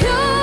표